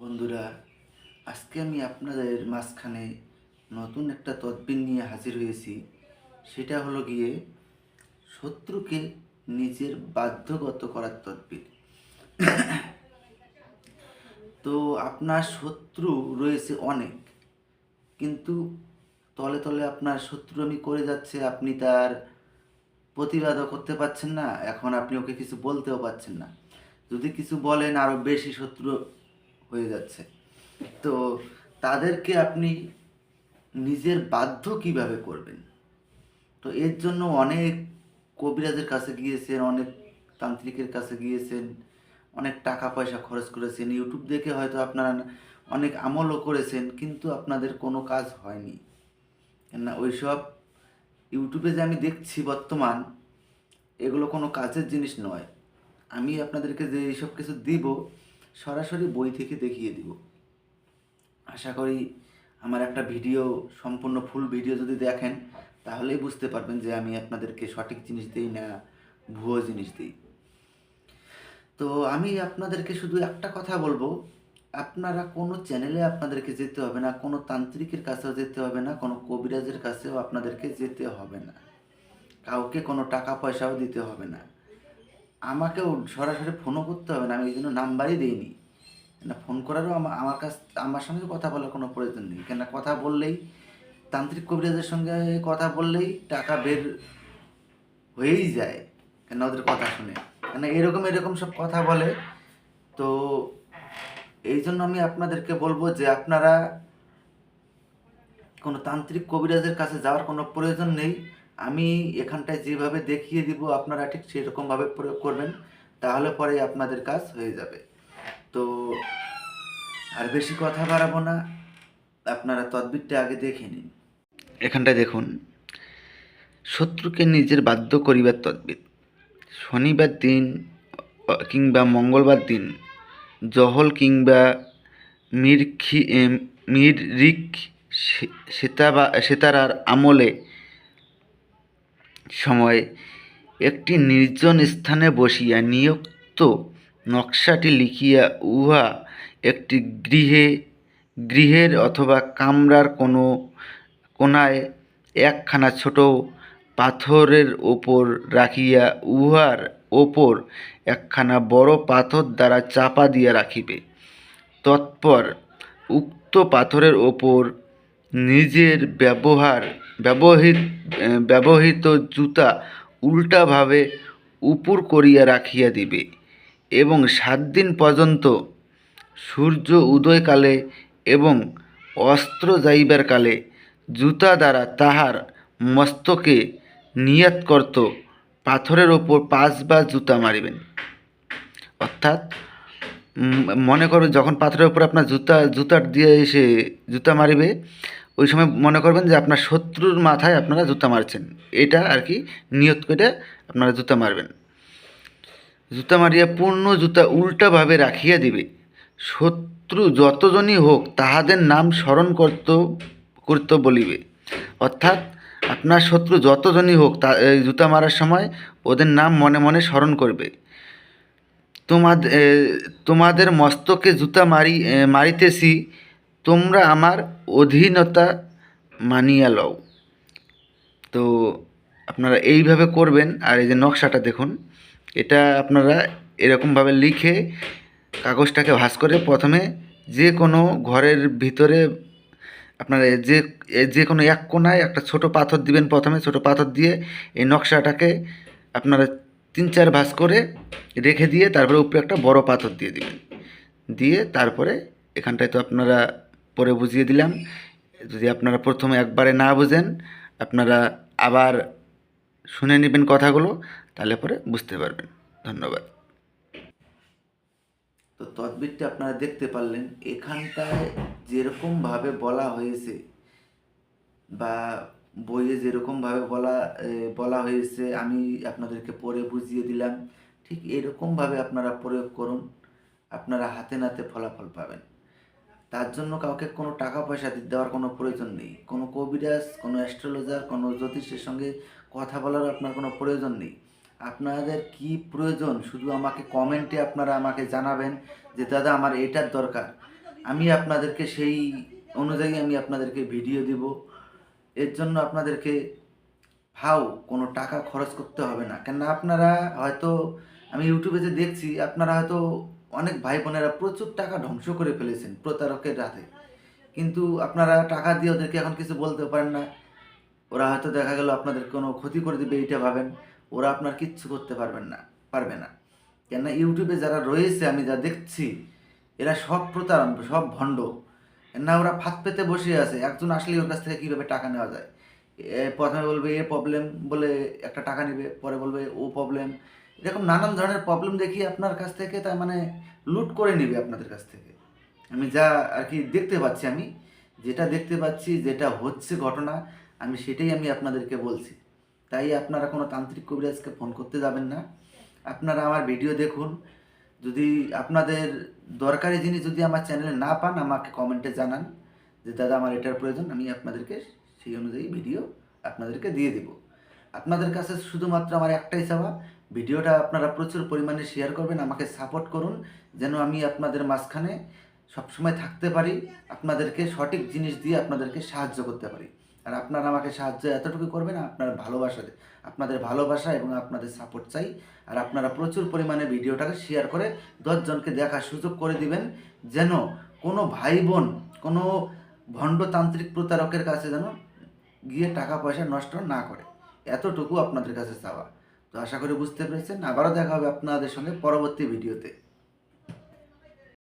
বন্ধুরা, আজকে আমি আপনাদের মাঝখানে নতুন একটা তদবির নিয়ে হাজির হয়েছি। সেটা হলো গিয়ে শত্রুকে নিজের বাধ্যগত করার তদবির। তো আপনার শত্রু রয়েছে অনেক, কিন্তু তলে তলে আপনার শত্রু আমি করে যাচ্ছে, আপনি তার প্রতিবাদও করতে পারছেন না, এখন আপনি ওকে কিছু বলতেও পারছেন না। যদি কিছু বলেন আরও বেশি শত্রু হয়ে যাচ্ছে। তো তাদেরকে আপনি নিজের বাধ্য কীভাবে করবেন? তো এর জন্য অনেক কবিরাজের কাছে গিয়েছেন, অনেক তান্ত্রিকের কাছে গিয়েছেন, অনেক টাকা পয়সা খরচ করেছেন। ইউটিউব দেখে হয়তো আপনারা অনেক আমলও করেছেন, কিন্তু আপনাদের কোনো কাজ হয়নি। না ওইসব ইউটিউবে যে আমি দেখছি বর্তমান, এগুলো কোনো কাজের জিনিস নয়। আমি আপনাদেরকে যে এইসব কিছু দিব সরাসরি বই থেকে দেখিয়ে দিব। আশা করি আমার একটা ভিডিও, সম্পূর্ণ ফুল ভিডিও যদি দেখেন, তাহলেই বুঝতে পারবেন যে আমি আপনাদেরকে সঠিক জিনিস দিই না ভুয়ো জিনিস দিই। তো আমি আপনাদেরকে শুধু একটা কথা বলব, আপনারা কোনো চ্যানেলে আপনাদেরকে যেতে হবে না, কোনো তান্ত্রিকের কাছেও যেতে হবে না, কোনো কবিরাজের কাছেও আপনাদেরকে যেতে হবে না। কাউকে কোনো টাকা পয়সাও দিতে হবে না। আমাকেও সরাসরি ফোনও করতে হবে না, আমি এই জন্য নাম্বারই দিইনি। না ফোন করারও আমা- আমার কাছ, আমার সঙ্গে কথা বলার কোনো প্রয়োজন নেই। কেন কথা বললেই, তান্ত্রিক কবিরাজের সঙ্গে কথা বললেই টাকা বের হয়েই যায় কেন ওদের কথা শুনে। কেন এরকম এরকম সব কথা বলে, তো এই জন্য আমি আপনাদেরকে বলব যে আপনারা কোনো তান্ত্রিক কবিরাজের কাছে যাওয়ার কোনো প্রয়োজন নেই। আমি এখানটায় যেভাবে দেখিয়ে দিব আপনারা ঠিক সেরকমভাবে প্রয়োগ করবেন, তাহলে পরে আপনাদের কাজ হয়ে যাবে। তো আর বেশি কথা বাড়াবো না, আপনারা তদবিরটা আগে দেখে নিন। এখানটায় দেখুন, শত্রুকে নিজের বাধ্য করিবার তদবির। শনিবার দিন কিংবা মঙ্গলবার দিন, জহল কিংবা মিরখি সে- সেতাবা, সেতারার আমলে সময় একটি নির্জন স্থানে বসিয়া নিয়ুক্ত নকশাটি লিখিয়া উহা একটি গৃহে, গৃহের অথবা কামরার কোনো কোনায় একখানা ছোট পাথরের ওপর রাখিয়া উহার ওপর একখানা বড় পাথর দ্বারা চাপা দিয়া রাখিবে। তৎপর উক্ত পাথরের ওপর নিজের ব্যবহার ব্যবহৃত ব্যবহৃত জুতা উল্টাভাবে উপর করিয়া রাখিয়া দিবে এবং সাত দিন পর্যন্ত সূর্য উদয়কালে এবং অস্ত্র যাইবার কালে জুতা দ্বারা তাহার মস্তকে নিয়াত করত, পাথরের ওপর পাঁচবার জুতা মারিবেন। অর্থাৎ মনে করো যখন পাথরের উপর আপনার জুতা, জুতার দিয়ে এসে জুতা মারিবে ওই সময় মনে করবেন যে আপনার শত্রুর মাথায় আপনারা জুতা মারছেন। এটা আর কি নিয়ত করে আপনারা জুতা মারবেন। জুতা মারিয়া পূর্ণ জুতা উল্টাভাবে রাখিয়া দিবে। শত্রু যতজনই হোক তাহাদের নাম স্মরণ করত, করতে বলিবে। অর্থাৎ আপনার শত্রু যতজনই হোক তা, এই জুতা মারার সময় ওদের নাম মনে মনে স্মরণ করবে। তোমাদের তোমাদের মস্তকে জুতা মারি মারিতেছি তোমরা আমার অধীনতা মানিয়া লও। তো আপনারা এইভাবে করবেন, আর এই যে নকশাটা দেখুন, এটা আপনারা এরকমভাবে লিখে কাগজটাকে ভাঁজ করে প্রথমে যে কোনো ঘরের ভিতরে আপনারা যে যে কোনো এক কোনায় একটা ছোট পাথর দিবেন প্রথমে, ছোট পাথর দিয়ে এই নকশাটাকে আপনারা তিন চার ভাঁজ করে রেখে দিয়ে তারপরে উপরে একটা বড় পাথর দিয়ে দিবেন। দিয়ে তারপরে এখানটায় তো আপনারা পরে বুঝিয়ে দিলাম, যদি আপনারা প্রথমে একবারে না বুঝেন, আপনারা আবার শুনে নেবেন কথাগুলো, তাহলে পরে বুঝতে পারবেন। ধন্যবাদ। তো তদবিরটা আপনারা দেখতে পারলেন, এখানটায় যেরকমভাবে বলা হয়েছে বা বইয়ে যেরকমভাবে বলা বলা হয়েছে, আমি আপনাদেরকে পরে বুঝিয়ে দিলাম, ঠিক এরকমভাবে আপনারা প্রয়োগ করুন, আপনারা হাতে নাতে ফলাফল পাবেন। তার জন্য কাউকে কোনো টাকা পয়সা দেওয়ার কোনো প্রয়োজন নেই। কোনো কবিরাজ, কোনো অ্যাস্ট্রোলজার কোনো জ্যোতিষের সঙ্গে কথা বলার আপনার কোনো প্রয়োজন নেই। আপনাদের কি প্রয়োজন? শুধু আমাকে কমেন্টে আপনারা আমাকে জানাবেন যে, দাদা, আমার এটার দরকার। আমি আপনাদেরকে সেই অনুযায়ী আমি আপনাদেরকে ভিডিও দিব। এর জন্য আপনাদেরকে ভাও, কোনো টাকা খরচ করতে হবে না। কেননা আপনারা হয়তো, আমি ইউটিউবে যে দেখছি, আপনারা হয়তো অনেক ভাই বোনেরা প্রচুর টাকা ধ্বংস করে ফেলেছেন প্রতারকের রাতে। কিন্তু আপনারা টাকা দিয়ে ওদেরকে এখন কিছু বলতে পারেন না। ওরা হয়তো দেখা গেল আপনাদের কোনো ক্ষতি করে দিবে এইটা ভাবেন। ওরা আপনার কিচ্ছু করতে পারবেন না, পারবে না। কেননা ইউটিউবে যারা রয়েছে, আমি যা দেখছি, এরা সব প্রতারণ, সব ভণ্ড। না ওরা ফাঁদ পেতে বসে আছে। একজন আসলে ওর কাছ থেকে কীভাবে টাকা নেওয়া যায়? প্রথমে বলবে এ প্রবলেম বলে একটা টাকা নেবে, পরে বলবে ও প্রবলেম এরকম নানান ধরনের প্রবলেম দেখিয়ে আপনার কাছ থেকে তার মানে লুট করে নেবে আপনাদের কাছ থেকে। আমি যা আর কি দেখতে পাচ্ছি আমি, যেটা দেখতে পাচ্ছি, যেটা হচ্ছে ঘটনা, আমি সেটাই আমি আপনাদেরকে বলছি। তাই আপনারা কোনো তান্ত্রিক কবিরাজকে ফোন করতে যাবেন না। আপনারা আমার ভিডিও দেখুন। যদি আপনাদের দরকারি জিনিস যদি আমার চ্যানেলে না পান, আমাকে কমেন্টে জানান যে, দাদা, আমার এটার প্রয়োজন, আমি আপনাদেরকে সেই অনুযায়ী ভিডিও আপনাদেরকে দিয়ে দেব। আপনাদের কাছে শুধুমাত্র আমার একটাই চাওয়া ভিডিওটা আপনারা প্রচুর পরিমাণে শেয়ার করবেন, আমাকে সাপোর্ট করুন, যেন আমি আপনাদের মাঝখানে সবসময় থাকতে পারি, আপনাদেরকে সঠিক জিনিস দিয়ে আপনাদেরকে সাহায্য করতে পারি। আর আপনারা আমাকে সাহায্য এতটুকু করবেন, আপনার ভালোবাসা আপনাদের ভালোবাসা এবং আপনাদের সাপোর্ট চাই। আর আপনারা প্রচুর পরিমাণে ভিডিওটাকে শেয়ার করে দশজনকে দেখার সুযোগ করে দিবেন, যেন কোনো ভাই বোন কোনো ভণ্ডতান্ত্রিক প্রতারকের কাছে যেন গিয়ে টাকা পয়সা নষ্ট না করে। এতটুকু আপনাদের কাছে চাওয়া। তো আশা করি বুঝতে পেরেছেন। আবারও দেখা হবে আপনাদের সঙ্গে পরবর্তী ভিডিওতে।